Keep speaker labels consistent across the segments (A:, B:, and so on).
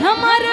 A: भ्रमर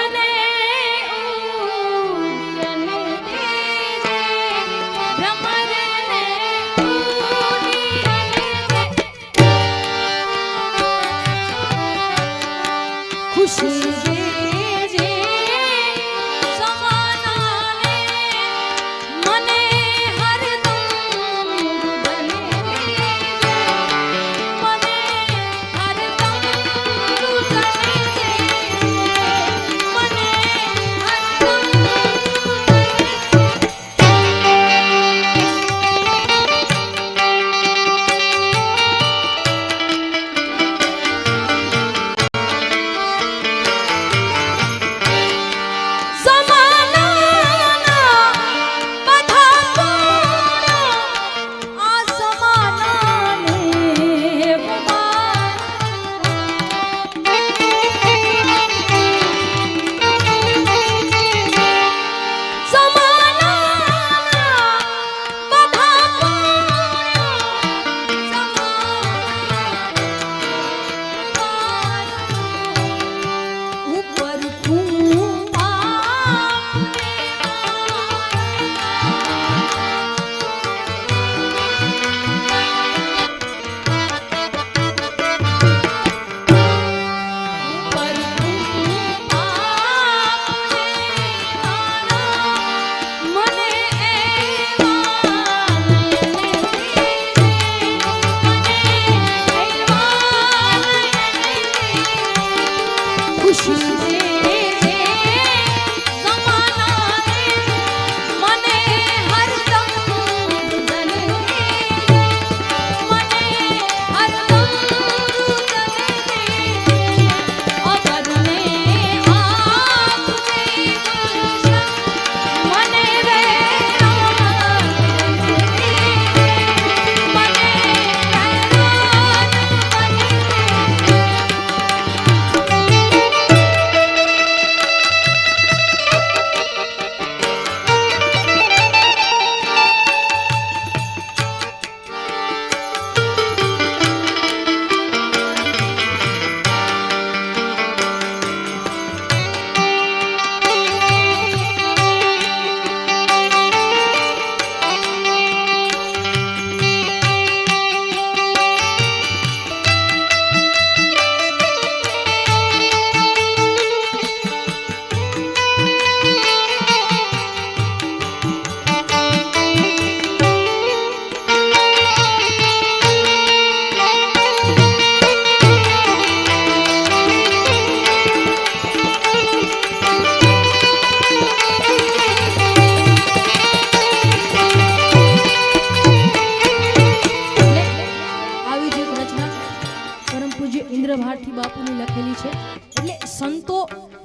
A: ગઝલ લખેલી છે. એટલે સંતો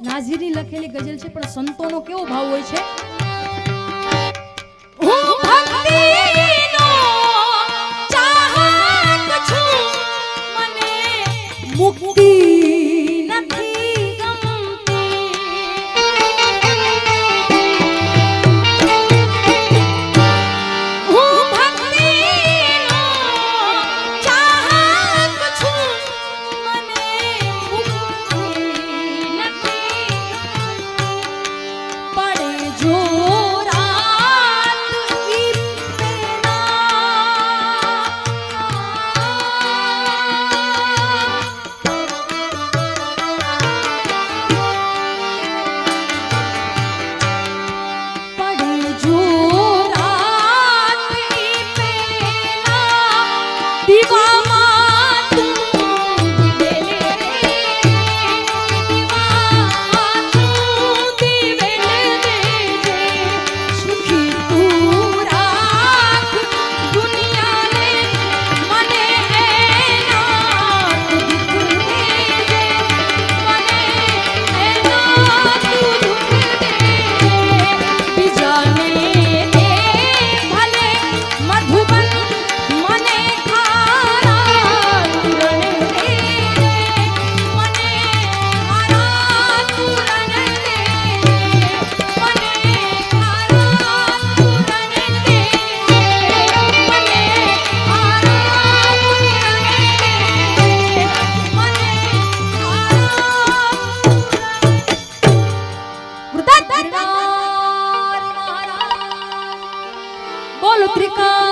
A: નાઝીરની લખેલી ગઝલ છે, પણ સંતોનો કેવો ભાવ હોય છે? ত্রিকা